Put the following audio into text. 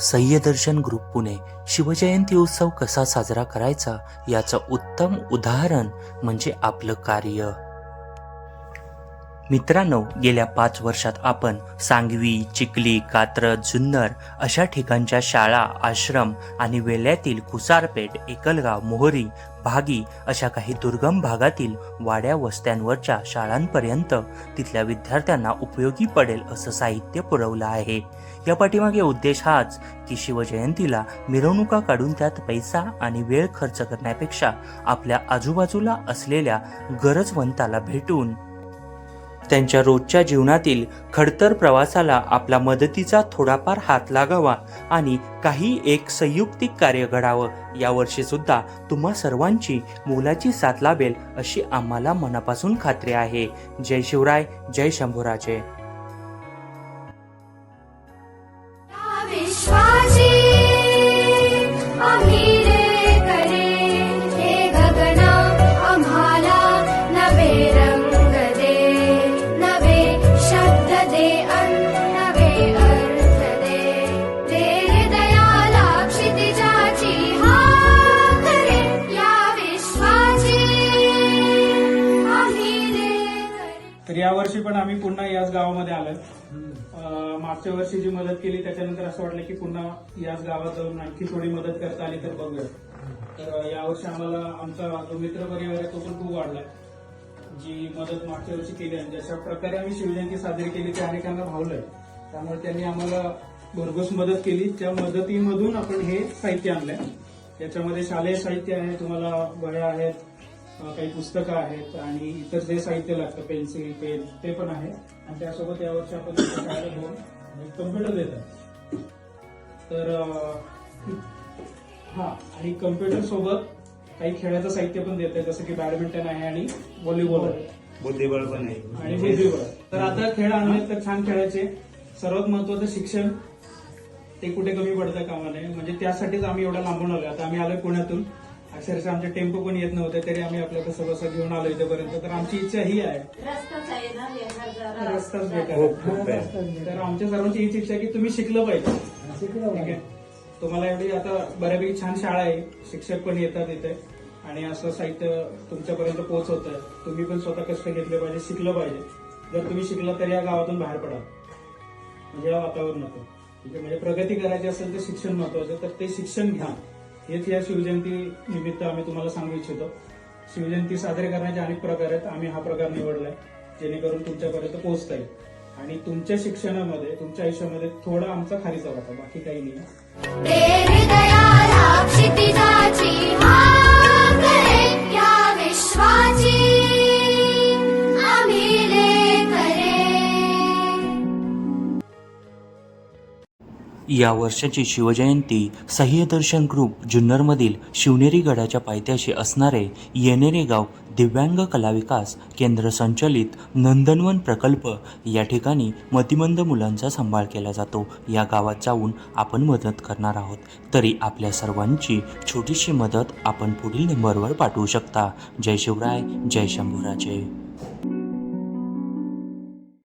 सह्यदर्शन group Pune Shivjayanti उत्सव कसा साजरा करायचा याचं उत्तम उदाहरण म्हणजे आपलं कार्य. मित्रांनो गेल्या पाच वर्षात आपण सांगवी चिखली कात्रज जुन्नर अशा ठिकाणच्या शाळा आश्रम आणि वेल्यातील कुसारपेठ एकलगाव मोहरी भागी अशा काही दुर्गम भागातील वाड्या वस्त्यांवरच्या शाळांपर्यंत तिथल्या विद्यार्थ्यांना उपयोगी पडेल असं साहित्य पुरवलं आहे. या पाठीमागे उद्देश हाच की शिवजयंतीला मिरवणुका काढून त्यात पैसा आणि वेळ खर्च करण्यापेक्षा आपल्या आजूबाजूला असलेल्या गरजवंताला भेटून त्यांच्या रोजच्या जीवनातील खडतर प्रवासाला आपला मदतीचा थोडाफार हात लागावा आणि काही एक संयुक्तिक कार्य घडावं यावर्षी सुद्धा तुम्हा सर्वांची मोलाची साथ लाभेल अशी आम्हाला मनापासून खात्री आहे. जय शिवराय जय शंभूराजे. तर यावर्षी पण आम्ही पुन्हा याच गावामध्ये आलोय. अं, मागच्या वर्षी जी मदत केली त्याच्यानंतर असं वाटलं की पुन्हा याच गावात जाऊन आणखी थोडी मदत करता आली तर बघूया. तर यावर्षी आम्हाला आमचा जो मित्र परिवार आहे तो पण खूप वाढलाय. जी मदत मागच्या वर्षी केली आणि जशा प्रकारे आम्ही शिवजयंती साजरी केली ते अनेकांना भावलंय. त्यामुळे त्यांनी आम्हाला भरघोस मदत केली. त्या मदतीमधून आपण हे साहित्य आणलंय. याच्यामध्ये शालेय साहित्य आहे तुम्हाला वह्या आहेत काही पुस्तकं आहेत आणि इतर जे साहित्य लागतं पेन्सिल पेन ते पण आहे. आणि त्यासोबत यावर्षी आपण इथे शाळेला दोन कम्प्युटर देतात. तर हा आणि कम्प्युटर सोबत काही खेळाचं साहित्य पण देत आहे जसं की बॅडमिंटन आहे आणि व्हॉलीबॉल आहे. बुद्धिबळ पण आहे. आणि बुद्धिबळ तर आता खेळ आणले तर छान खेळायचे. सर्वात महत्वाचं शिक्षण ते कुठे कमी पडतं कामा नये म्हणजे त्यासाठीच आम्ही एवढा लांबून आलोय. आता आम्ही आलोय पुण्यातून. अक्षरशः आमचे टेम्पो पण येत नव्हते तरी आम्ही आपल्या कसं कसं घेऊन आलो इथेपर्यंत. तर आमची इच्छा ही आहे. रस्ताच बेकार हो, आहे. तर आमच्या सर्वांची हीच इच्छा की तुम्ही शिकलं पाहिजे. ठीक आहे? तुम्हाला एवढी आता बऱ्यापैकी छान शाळा आहे. शिक्षक पण येतात इथे. आणि असं साहित्य तुमच्यापर्यंत पोहोचवत आहे. तुम्ही पण स्वतः कष्ट घेतले पाहिजे शिकलं पाहिजे. जर तुम्ही शिकला तर या गावातून बाहेर पडा. म्हणजे या वातावरणातून. ठीक आहे? म्हणजे प्रगती करायची असेल तर शिक्षण महत्वाचं तर ते शिक्षण घ्या. हेच या शिवजयंती निमित्त आम्ही तुम्हाला सांगू इच्छितो. शिवजयंती साजरी करण्याचे अनेक प्रकार आहेत. आम्ही हा प्रकार निवडलाय जेणेकरून तुमच्यापर्यंत पोहोचता येईल. आणि तुमच्या शिक्षणामध्ये तुमच्या आयुष्यामध्ये थोडा आमचा खारीचा वाटा बाकी काही नाही. या वर्षाची शिवजयंती सह्यदर्शन ग्रुप जुन्नरमधील शिवनेरी गडाच्या पायथ्याशी असणारे येनेरे गाव दिव्यांग कला विकास केंद्र संचलित नंदनवन प्रकल्प या ठिकाणी मतिमंद मुलांचा सांभाळ केला जातो. या गावात जाऊन आपण मदत करणार आहोत. तरी आपल्या सर्वांची छोटीशी मदत आपण पुढील नंबरवर पाठवू शकता. जय शिवराय जय शंभूराजय